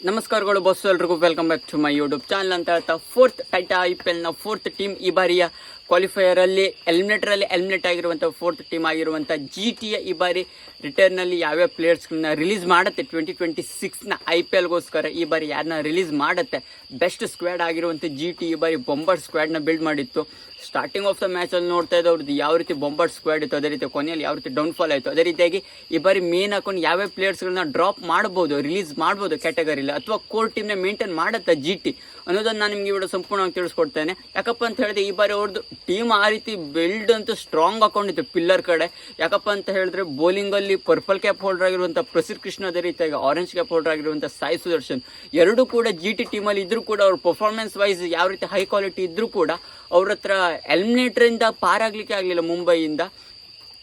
ನಮಸ್ಕಾರಗಳು ಬಸ್ ಎಲ್ರಿಗೂ. Welcome back to my YouTube channel ಅಂತ ಹೇಳ್ತಾ ಫೋರ್ತ್ ಟೈಟಾ ಐ ಪಿ ಎಲ್ನ ಫೋರ್ತ್ ಟೀಮ್ ಈ ಬಾರಿಯ ಕ್ವಾಲಿಫೈಯರ್ ಅಲ್ಲಿ ಎಲಿಮಿನೇಟರ್ ಅಲ್ಲಿ ಎಲಿಮಿನೇಟ್ ಆಗಿರುವಂಥ ಫೋರ್ತ್ ಟೀಮ್ ಆಗಿರುವಂಥ ಜಿ ಟಿಯ ಈ ಬಾರಿ ರಿಟರ್ನ್ ಅಲ್ಲಿ ಯಾವ್ಯಾವ ಪ್ಲೇಯರ್ಸ್ಗಳನ್ನ ರಿಲೀಸ್ ಮಾಡುತ್ತೆ? ಟ್ವೆಂಟಿ ಟ್ವೆಂಟಿ ಸಿಕ್ಸ್ನ ಐ ಪಿ ಎಲ್ಗೋಸ್ಕರ ಈ ಬಾರಿ ಯಾರನ್ನ ರಿಲೀಸ್ ಮಾಡುತ್ತೆ? ಬೆಸ್ಟ್ ಸ್ಕ್ವಾಡ್ ಆಗಿರುವಂಥ ಜಿ ಟಿ ಈ ಬಾರಿ ಬೊಂಬರ್ನ ಬಿಲ್ಡ್ ಮಾಡಿತ್ತು. ಸ್ಟಾರ್ಟಿಂಗ್ ಆಫ್ ದ ಮ್ಯಾಚಲ್ಲಿ ನೋಡ್ತಾ ಇದ್ದ ಅವ್ರದ್ದು ಯಾವ ರೀತಿ ಬೊಂಬರ್ ಸ್ಕ್ವಾಡ್ ಇತ್ತು, ಅದೇ ರೀತಿ ಕೊನೆಯಲ್ಲಿ ಯಾವ ರೀತಿ ಡೌನ್ ಫಾಲ್ ಆಯಿತು, ಅದೇ ರೀತಿಯಾಗಿ ಈ ಬಾರಿ ಮೇನ್ ಹಾಕೊಂಡು ಯಾವ್ಯಾವ ಪ್ಲೇಯರ್ಸ್ಗಳನ್ನ ಡ್ರಾಪ್ ಮಾಡ್ಬೋದು ರಿಲೀಸ್ ಮಾಡ್ಬೋದು ಕ್ಯಾಟಗರಿಲಿ ಅಥವಾ ಕೋರ್ ಟೀಮ್ನ ಮೇಂಟೈನ್ ಮಾಡುತ್ತಾ ಜಿ ಟಿ ಅನ್ನೋದನ್ನ ನಾನು ನಿಮಗೆ ವಿಡಿಯೋ ಸಂಪೂರ್ಣವಾಗಿ ತಿಳಿಸ್ಕೊಡ್ತೇನೆ. ಯಾಕಪ್ಪ ಅಂತ ಹೇಳಿದ್ರೆ ಈ ಬಾರಿ ಅವ್ರದ್ದು ಟೀಮ್ ಆ ರೀತಿ ಬಿಲ್ಡ್ ಅಂತೂ ಸ್ಟ್ರಾಂಗ್ ಹಾಕೊಂಡಿತ್ತು ಪಿಲ್ಲರ್ ಕಡೆ. ಯಾಕಪ್ಪ ಅಂತ ಹೇಳಿದ್ರೆ ಬೌಲಿಂಗಲ್ಲಿ ಪರ್ಪಲ್ ಕ್ಯಾಪ್ ಹೋಲ್ಡರ್ ಆಗಿರುವಂಥ ಪ್ರಸಿದ್ಧ ಕೃಷ್ಣ ಅದೇ ರೀತಿಯಾಗಿ ಆರೆಂಜ್ ಕ್ಯಾಪ್ ಹೋಲ್ಡರ್ ಆಗಿರುವಂಥ ಸಾಯಿ ಸುದರ್ಶನ್. ಎರಡೂ ಕೂಡ ಜಿ ಟಿ ಟೀಮಲ್ಲಿ ಇದ್ದರೂ ಕೂಡ ಅವ್ರ ಪರ್ಫಾರ್ಮೆನ್ಸ್ ವೈಸ್ ಯಾವ ರೀತಿ ಹೈ ಕ್ವಾಲಿಟಿ ಇದ್ದರೂ ಕೂಡ ಅವ್ರ ಹತ್ರ ಎಲಿಮಿನೇಟ್ರಿಂದ ಪಾರಾಗಲಿಕ್ಕೆ ಆಗಲಿಲ್ಲ ಮುಂಬೈಯಿಂದ.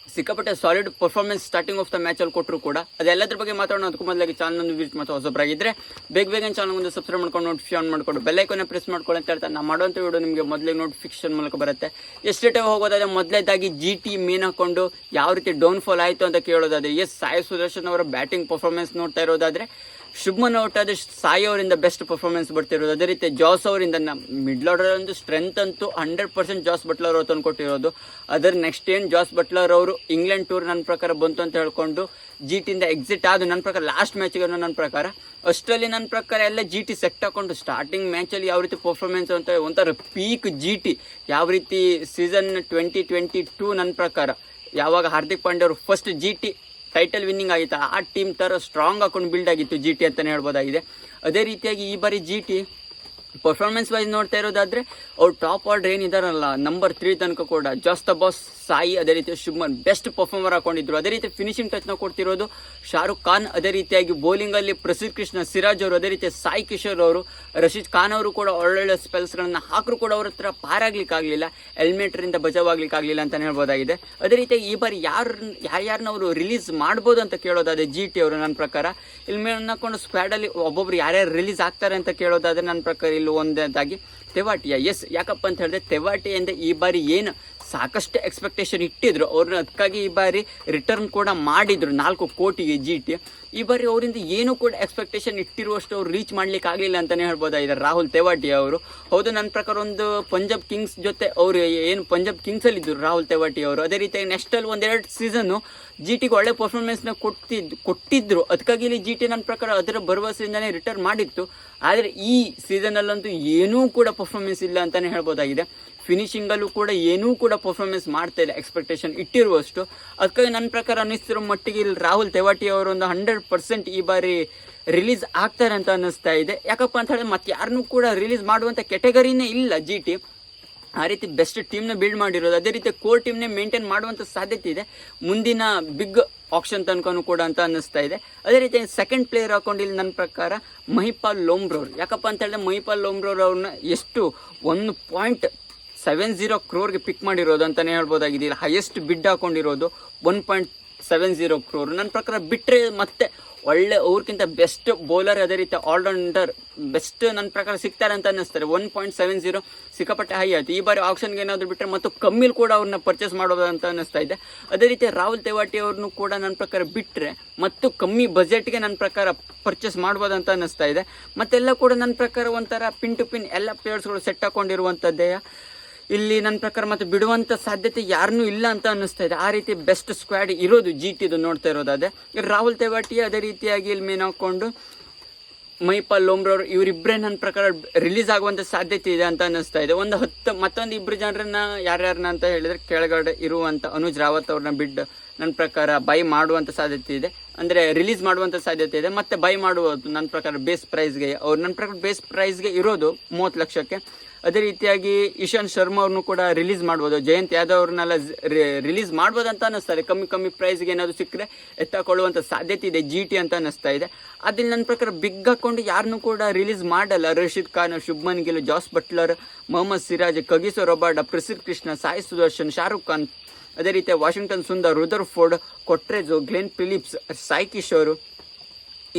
ಸಿಕ್ಕಾಪಟ್ಟೆ solid performance starting of the ಮ್ಯಾಚಲ್ಲಿ ಕೊಟ್ಟರು ಕೂಡ. ಅದೆಲ್ಲದ್ರ ಬಗ್ಗೆ ಮಾತಾಡೋಣ ಅದಕ್ಕೂ ಮೊದಲಾಗಿ ಚಾನಲ್ ಒಂದು ವಿಸಿಟ್ ಮತ್ತು ಆಗಿದ್ರೆ, ಬೇಗ ಬೇಗ ಚಾನಲ್ ಒಂದು ಸಬ್ಸ್ಕ್ರೈಬ್ ಮಾಡ್ಕೊಂಡು ನೋಟಿಫಿಕೇಶನ್ ಮಾಡ್ಕೊಂಡು ಬೆಲ್ಲೈಕೋನ ಪ್ರೆಸ್ ಮಾಡ್ಕೊಳ್ಳಿ ಅಂತ ಹೇಳ್ತಾರೆ. ನಾವು ಮಾಡುವಂಥ ವಿಡಿಯೋ ನಿಮಗೆ ಮೊದಲೇ ನೋಟಿಫಿಕೇಶನ್ ಮೂಲಕ ಬರುತ್ತೆ. ಎಷ್ಟು ಟೈಮ್ ಹೋಗೋದಾದ್ರೆ ಮೊದಲೇದಾಗಿ ಜಿ ಟಿ ಮೇನ್ ಹಾಕೊಂಡು ಯಾವ ರೀತಿ ಡೌನ್ಫಾಲ್ ಆಯಿತು ಅಂತ ಕೇಳೋದಾದ್ರೆ ಎಸ್ ಸಾಯಿ ಸುದರ್ಶನ್ ಅವರ ಬ್ಯಾಟಿಂಗ್ ಪರ್ಫಾರ್ಮೆನ್ಸ್ ನೋಡ್ತಾ ಇರೋದಾದ್ರೆ ಶುಭ್ಮನ್ ಔಟ್ ಸಾಯಿ ಅವರಿಂದ ಬೆಸ್ಟ್ ಪರ್ಫಾರ್ಮೆನ್ಸ್ ಬರ್ತಿರೋದು. ಅದೇ ರೀತಿ ಜಾಸ್ ಅವರಿಂದ ಮಿಡ್ಲ್ ಆರ್ಡರ್ ಒಂದು ಸ್ಟ್ರೆಂತ್ ಅಂತೂ ಹಂಡ್ರೆಡ್ ಪರ್ಸೆಂಟ್ ಜಾಸ್ ಬಟ್ಲರ್ ಅವ್ರು ತಂದ್ಕೊಟ್ಟಿರೋದು ಅದರ ನೆಕ್ಸ್ಟ್ ಏನು ಜಾಸ್ ಬಟ್ಲರ್ ಅವರು ಇಂಗ್ಲೆಂಡ್ ಟೂರ್ ನನ್ನ ಪ್ರಕಾರ ಬಂತು ಅಂತ ಹೇಳ್ಕೊಂಡು ಜಿ ಟಿಯಿಂದ ಎಕ್ಸಿಟ್ ಆದ ನನ್ನ ಪ್ರಕಾರ ಲಾಸ್ಟ್ ಮ್ಯಾಚ್ಗೆ ನನ್ನ ಪ್ರಕಾರ, ಅಷ್ಟರಲ್ಲಿ ನನ್ನ ಪ್ರಕಾರ ಎಲ್ಲ ಜಿ ಟಿ ಸೆಟ್ ಹಾಕೊಂಡು ಸ್ಟಾರ್ಟಿಂಗ್ ಮ್ಯಾಚಲ್ಲಿ ಯಾವ ರೀತಿ ಪರ್ಫಾರ್ಮೆನ್ಸ್ ಅಂತ ಒಂಥರ ಪೀಕ್ ಜಿ ಟಿ ಯಾವ ರೀತಿ ಸೀಸನ್ ಟ್ವೆಂಟಿ ಟ್ವೆಂಟಿ ಟೂ ನನ್ನ ಪ್ರಕಾರ, ಯಾವಾಗ ಹಾರ್ದಿಕ್ ಪಾಂಡ್ಯ ಅವರು first G T title winning ಆಗಿತ್ತು. ಆ ಟೀಮ್ ಥರ ಸ್ಟ್ರಾಂಗ್ ಹಾಕೊಂಡು ಬಿಲ್ಡ್ ಆಗಿತ್ತು ಜಿ ಟಿ ಅಂತಲೇ ಹೇಳ್ಬೋದಾಗಿದೆ. ಅದೇ ರೀತಿಯಾಗಿ ಈ ಬಾರಿ ಜಿ ಟಿ ಪರ್ಫಾರ್ಮೆನ್ಸ್ ವೈಸ್ ನೋಡ್ತಾ ಇರೋದಾದ್ರೆ, ಅವ್ರು ಟಾಪ್ ಆರ್ಡರ್ ಏನಿದಾರಲ್ಲ ನಂಬರ್ ತ್ರೀ ತನಕ ಕೂಡ ಜಸ್ಟ್ ಬಾಸ್ ಸಾಯಿ ಅದೇ ರೀತಿ ಶುಭ್ಮನ್ ಬೆಸ್ಟ್ ಪರ್ಫಾರ್ಮರ್ ಹಾಕೊಂಡಿದ್ರು. ಅದೇ ರೀತಿ ಫಿನಿಶಿಂಗ್ ಟಚ್ನ ಕೊಡ್ತಿರೋದು ಶಾರುಖ್ ಖಾನ್, ಅದೇ ರೀತಿಯಾಗಿ ಬೌಲಿಂಗ್ ಅಲ್ಲಿ ಪ್ರಸಿದ್ಧ ಕೃಷ್ಣ ಸಿರಾಜ್ ಅವರು, ಅದೇ ರೀತಿ ಸಾಯಿ ಕಿಶೋರ್ ಅವರು, ರಶೀದ್ ಖಾನ್ ಅವರು ಕೂಡ ಒಳ್ಳೊಳ್ಳೆ ಸ್ಪೆಲ್ಸ್ಗಳನ್ನು ಹಾಕರು ಕೂಡ ಅವ್ರ ಹತ್ರ ಪಾರಾಗ್ಲಿಕ್ಕೆ ಆಗಲಿಲ್ಲ ಹೆಲ್ಮೆಟ್ರಿಂದ ಬಚಾವಾಗ್ಲಿಕ್ಕೆ ಆಗಲಿಲ್ಲ ಅಂತಲೇ ಹೇಳ್ಬೋದಾಗಿದೆ. ಅದೇ ರೀತಿ ಈ ಬಾರಿ ಯಾರು ಯಾರ್ಯಾರನ್ನ ಅವರು ರಿಲೀಸ್ ಮಾಡ್ಬೋದು ಅಂತ ಕೇಳೋದಾದ್ರೆ ಜಿ ಟಿ ಅವರು ನನ್ನ ಪ್ರಕಾರ. ಇಲ್ಲಿ ಮೇಲೆ ಹಾಕೊಂಡು ಸ್ಕ್ವಾಡಲ್ಲಿ ಒಬ್ಬೊಬ್ರು ಯಾರ್ಯಾರು ರಿಲೀಸ್ ಆಗ್ತಾರೆ ಅಂತ ಕೇಳೋದಾದ್ರೆ ನನ್ನ ಪ್ರಕಾರ ಇಲ್ಲಿ ಒಂದಾಗಿ ತೆವಾಟಿಯ. ಎಸ್ ಯಾಕಪ್ಪ ಅಂತ ಹೇಳಿದ್ರೆ ತೆವಾಟಿಯಿಂದ ಈ ಬಾರಿ ಏನು ಸಾಕಷ್ಟು ಎಕ್ಸ್ಪೆಕ್ಟೇಷನ್ ಇಟ್ಟಿದ್ರು. ಅವ್ರನ್ನ ಅದಕ್ಕಾಗಿ ಈ ಬಾರಿ ರಿಟರ್ನ್ ಕೂಡ ಮಾಡಿದ್ರು. ನಾಲ್ಕು ಕೋಟಿಗೆ ಜಿ ಟಿ ಈ ಬಾರಿ ಅವರಿಂದ ಏನು ಕೂಡ ಎಕ್ಸ್ಪೆಕ್ಟೇಷನ್ ಇಟ್ಟಿರುವಷ್ಟು ಅವ್ರು ರೀಚ್ ಮಾಡ್ಲಿಕ್ಕೆ ಆಗಲಿಲ್ಲ ಅಂತಲೇ ಹೇಳ್ಬೋದಾಗಿದೆ ರಾಹುಲ್ ತೆವಾಟಿ ಅವರು. ಹೌದು, ನನ್ನ ಪ್ರಕಾರ ಒಂದು ಪಂಜಾಬ್ ಕಿಂಗ್ಸ್ ಜೊತೆ ಅವರು ಏನು ಪಂಜಾಬ್ ಕಿಂಗ್ಸಲ್ಲಿ ಇದ್ದರು ರಾಹುಲ್ ತೇವಾಟಿ ಅವರು. ಅದೇ ರೀತಿಯಾಗಿ ನೆಕ್ಸ್ಟಲ್ಲಿ ಒಂದೆರಡು ಸೀಸನ್ನು ಜಿ ಟಿಗೆ ಒಳ್ಳೆ ಪರ್ಫಾರ್ಮೆನ್ಸ್ನ ಕೊಟ್ಟಿದ್ದು ಕೊಟ್ಟಿದ್ರು. ಅದಕ್ಕಾಗಿ ಇಲ್ಲಿ ಜಿ ಟಿ ನನ್ನ ಪ್ರಕಾರ ಅದರ ಭರವಸೆಯಿಂದನೇ ರಿಟರ್ನ್ ಮಾಡಿತ್ತು. ಆದರೆ ಈ ಸೀಸನಲ್ಲಂತೂ ಏನೂ ಕೂಡ ಪರ್ಫಾರ್ಮೆನ್ಸ್ ಇಲ್ಲ ಅಂತಲೇ ಹೇಳ್ಬೋದಾಗಿದೆ. ಫಿನಿಶಿಂಗಲ್ಲೂ ಕೂಡ ಏನೂ ಕೂಡ ಪರ್ಫಾರ್ಮೆನ್ಸ್ ಮಾಡ್ತಾ ಇಲ್ಲ ಎಕ್ಸ್ಪೆಕ್ಟೇಷನ್ ಇಟ್ಟಿರುವಷ್ಟು. ಅದಕ್ಕಾಗಿ ನನ್ನ ಪ್ರಕಾರ ಅನ್ನಿಸ್ತಿರೋ ಮಟ್ಟಿಗೆ ಇಲ್ಲಿ ರಾಹುಲ್ ತೆವಾಟಿ ಒಂದು ಹಂಡ್ರೆಡ್ ಪರ್ಸೆಂಟ್ ಈ ಬಾರಿ ರಿಲೀಸ್ ಆಗ್ತಾರೆ ಅಂತ ಅನ್ನಿಸ್ತಾ ಇದೆ. ಯಾಕಪ್ಪ ಅಂತ ಹೇಳಿದ್ರೆ ಮತ್ತೆ ಯಾರನ್ನೂ ಕೂಡ ರಿಲೀಸ್ ಮಾಡುವಂಥ ಕೆಟಗರಿನೇ ಇಲ್ಲ ಜಿ ಟಿ ಆ ರೀತಿ ಬೆಸ್ಟ್ ಟೀಮ್ನ ಬಿಲ್ಡ್ ಮಾಡಿರೋದು. ಅದೇ ರೀತಿ ಕೋರ್ ಟೀಮ್ನೇ ಮೇಂಟೈನ್ ಮಾಡುವಂಥ ಸಾಧ್ಯತೆ ಇದೆ. ಮುಂದಿನ ಬಿಗ್ ಆಪ್ಷನ್ ತನಕನೂ ಕೂಡ ಅಂತ ಅನ್ನಿಸ್ತಾ ಇದೆ. ಅದೇ ರೀತಿ ಸೆಕೆಂಡ್ ಪ್ಲೇಯರ್ ಹಾಕೊಂಡಿಲ್ಲ ನನ್ನ ಪ್ರಕಾರ ಮಹಿಪಾಲ್ ಲೋಮ್ರೋರ್. ಯಾಕಪ್ಪ ಅಂತ ಹೇಳಿದ್ರೆ ಮಹಿಪಾಲ್ ಲೋಮ್ರೋರ್ ಅವ್ರನ್ನ ಎಷ್ಟು ಒಂದು ಪಾಯಿಂಟ್ ಸೆವೆನ್ ಜೀರೋ ಕ್ರೋರ್ಗೆ ಪಿಕ್ ಮಾಡಿರೋದು ಅಂತಲೇ ಹೇಳ್ಬೋದಾಗಿದೆ ಇಲ್ಲಿ highest bid ಹಾಕೊಂಡಿರೋದು. One point seven zero crore ನನ್ನ ಪ್ರಕಾರ ಬಿಟ್ಟರೆ ಮತ್ತೆ ಒಳ್ಳೆ ಅವ್ರಿಗಿಂತ ಬೆಸ್ಟ್ ಬೌಲರ್ ಅದೇ ರೀತಿ ಆಲ್ರೌಂಡರ್ ಬೆಸ್ಟ್ ನನ್ನ ಪ್ರಕಾರ ಸಿಗ್ತಾರೆ ಅಂತ ಅನ್ನಿಸ್ತಾರೆ ಒನ್ ಪಾಯಿಂಟ್ ಸೆವೆನ್ ಜೀರೋ ಸಿಕ್ಕಾಪಟ್ಟೆ ಹೈ ಆಯ್ತು. ಈ ಬಾರಿ ಆಪ್ಷನ್ಗೆ ಏನಾದರೂ ಬಿಟ್ಟರೆ ಮತ್ತು ಕಮ್ಮಿಲಿ ಕೂಡ ಅವ್ರನ್ನ ಪರ್ಚೇಸ್ ಮಾಡೋದು ಅಂತ ಅನ್ನಿಸ್ತಾ ಇದೆ. ಅದೇ ರೀತಿ ರಾಹುಲ್ ತೇವಾಟಿ ಅವ್ರನ್ನೂ ಕೂಡ ನನ್ನ ಪ್ರಕಾರ ಬಿಟ್ಟರೆ ಮತ್ತು ಕಮ್ಮಿ ಬಜೆಟ್ಗೆ ನನ್ನ ಪ್ರಕಾರ ಪರ್ಚೇಸ್ ಮಾಡ್ಬೋದು ಅಂತ ಅನ್ನಿಸ್ತಾ ಇದೆ. ಮತ್ತೆಲ್ಲ ಕೂಡ ನನ್ನ ಪ್ರಕಾರ ಒಂಥರ ಪಿನ್ ಟು ಪಿನ್ ಎಲ್ಲ ಪ್ಲೇಯರ್ಸ್ಗಳು ಸೆಟ್ ಹಾಕೊಂಡಿರುವಂಥದ್ದೇ ಇಲ್ಲಿ ನನ್ನ ಪ್ರಕಾರ ಮತ್ತೆ ಬಿಡುವಂಥ ಸಾಧ್ಯತೆ ಯಾರನ್ನೂ ಇಲ್ಲ ಅಂತ ಅನ್ನಿಸ್ತಾ ಇದೆ. ಆ ರೀತಿ ಬೆಸ್ಟ್ ಸ್ಕ್ವಾಡ್ ಇರೋದು ಜಿ ಟಿದು ನೋಡ್ತಾ ಇರೋದಾದ್ರೆ. ರಾಹುಲ್ ತೇವಾಟಿ ಅದೇ ರೀತಿಯಾಗಿ ಇಲ್ಲಿ ಮೇನ್ ಹಾಕೊಂಡು, ಮೈಪಾಲ್ ಲೋಮ್ರವ್ರು ಇವರಿಬ್ಬರೇ ನನ್ನ ಪ್ರಕಾರ ರಿಲೀಸ್ ಆಗುವಂಥ ಸಾಧ್ಯತೆ ಇದೆ ಅಂತ ಅನ್ನಿಸ್ತಾ ಇದೆ. ಒಂದು ಹತ್ತು, ಮತ್ತೊಂದು ಇಬ್ಬರು ಜನರನ್ನ ಯಾರ್ಯಾರನ್ನ ಅಂತ ಹೇಳಿದ್ರೆ ಕೆಳಗಡೆ ಇರುವಂಥ ಅನುಜ್ ರಾವತ್ ಅವ್ರನ್ನ ಬಿಡ್ ನನ್ನ ಪ್ರಕಾರ ಬೈ ಮಾಡುವಂಥ ಸಾಧ್ಯತೆ ಇದೆ. ಅಂದರೆ ರಿಲೀಸ್ ಮಾಡುವಂಥ ಸಾಧ್ಯತೆ ಇದೆ. ಮತ್ತೆ ಬೈ ಮಾಡುವುದು ನನ್ನ ಪ್ರಕಾರ ಬೇಸ್ ಪ್ರೈಸ್ಗೆ ಅವ್ರು ನನ್ನ ಪ್ರಕಾರ ಬೇಸ್ ಪ್ರೈಸ್ಗೆ ಇರೋದು ಮೂವತ್ತು ಲಕ್ಷಕ್ಕೆ. ಅದೇ ರೀತಿಯಾಗಿ ಇಶಾಂತ್ ಶರ್ಮಾ ಅವ್ರನ್ನೂ ಕೂಡ ರಿಲೀಸ್ ಮಾಡ್ಬೋದು. ಜಯಂತ್ ಯಾದವ್ ಅವ್ರನ್ನೆಲ್ಲ ರಿಲೀಸ್ ಮಾಡ್ಬೋದು ಅಂತ ಅನ್ನಿಸ್ತಾರೆ. ಕಮ್ಮಿ ಕಮ್ಮಿ ಪ್ರೈಸ್ಗೆ ಏನಾದರೂ ಸಿಕ್ಕರೆ ಎತ್ತಾಕೊಳ್ಳುವಂಥ ಸಾಧ್ಯತೆ ಇದೆ. ಜಿ ಟಿ ಅಂತ ಅನ್ನಿಸ್ತಾ ಇದೆ. ಅದ್ರಲ್ಲಿ ನನ್ನ ಪ್ರಕಾರ ಬಿಗ್ ಹಾಕೊಂಡು ಯಾರನ್ನೂ ಕೂಡ ರಿಲೀಸ್ ಮಾಡಲ್ಲ. Rashid Khan, Shubman Gill, Jos Buttler, Mohammed Siraj, Kagiso Rabada Prasidh Krishna, Sai Sudharsan, Shahrukh Khan ಅದೇ ರೀತಿ ವಾಷಿಂಗ್ಟನ್ ಸುಂದರ್ ರುದರ್ ಫೋರ್ಡ್ ಕೊಟ್ರೇಜು, ಗ್ಲೆನ್ ಫಿಲಿಪ್ಸ್, ಸಾಯಿ ಕಿಶೋರ್,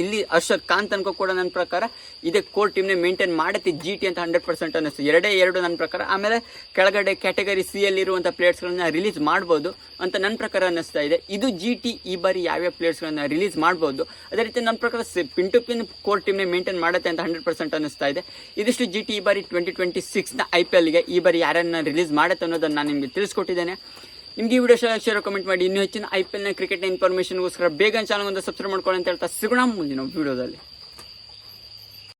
ಇಲ್ಲಿ ಅರ್ಷದ್ ಖಾನ್ ತನಕ ಕೂಡ ನನ್ನ ಪ್ರಕಾರ ಇದೇ ಕೋರ್ ಟೀಮ್ನೇ ಮೇಂಟೈನ್ ಮಾಡುತ್ತೆ ಜಿ ಟಿ ಅಂತ ಹಂಡ್ರೆಡ್ ಪರ್ಸೆಂಟ್ ಅನ್ನಿಸ್ತು. ಎರಡೇ ಎರಡು ನನ್ನ ಪ್ರಕಾರ. ಆಮೇಲೆ ಕೆಳಗಡೆ ಕ್ಯಾಟಗರಿ ಸಿ ಅಲ್ಲಿರುವಂಥ ಪ್ಲೇಯರ್ಸ್ಗಳನ್ನ ರಿಲೀಸ್ ಮಾಡ್ಬೋದು ಅಂತ ನನ್ನ ಪ್ರಕಾರ ಅನ್ನಿಸ್ತಾ ಇದೆ. ಇದು ಜಿ ಟಿ ಈ ಬಾರಿ ಯಾವ್ಯಾವ ಪ್ಲೇಯರ್ಸ್ಗಳನ್ನ ರಿಲೀಸ್ ಮಾಡ್ಬೋದು? ಅದೇ ರೀತಿ ನನ್ನ ಪ್ರಕಾರ ಪಿನ್ ಟು ಪಿನ್ ಕೋರ್ ಟೀಮ್ನೇ ಮೇಂಟೈನ್ ಮಾಡುತ್ತೆ ಅಂತ ಹಂಡ್ರೆಡ್ ಪರ್ಸೆಂಟ್ ಅನ್ನಿಸ್ತಾ ಇದೆ. ಇದಿಷ್ಟು ಜಿ ಟಿ ಈ ಬಾರಿ ಟ್ವೆಂಟಿ ಟ್ವೆಂಟಿ ಸಿಕ್ಸ್ನ ಐ ಪಿ ಎಲ್ಗೆ ಈ ಬಾರಿ ಯಾರನ್ನ ರಿಲೀಸ್ ಮಾಡುತ್ತೆ ಅನ್ನೋದನ್ನು ನಾನು ನಿಮಗೆ ತಿಳಿಸ್ಕೊಟ್ಟಿದ್ದೇನೆ. ನಿಮಗೆ ಈ ವಿಡಿಯೋ ಶೇರ್ ಕಮೆಂಟ್ ಮಾಡಿ. ಇನ್ನೂ ಹೆಚ್ಚಿನ ಐ ಪಿ ಎಲ್ನ ಕ್ರಿಕೆಟ್ನ ಇನ್ಫಾರ್ಮೇಷನ್ಗೋಸ್ಕರ ಬೇಗ ಚಾನಲ್ ಒಂದು ಸಬ್ಸ್ಕ್ರೈಬ್ ಮಾಡ್ಕೊಳ್ಳಿ ಅಂತ ಹೇಳ್ತಾ ಸಿಗೋಣ ಮುಂದಿನ ವಿಡಿಯೋದಲ್ಲಿ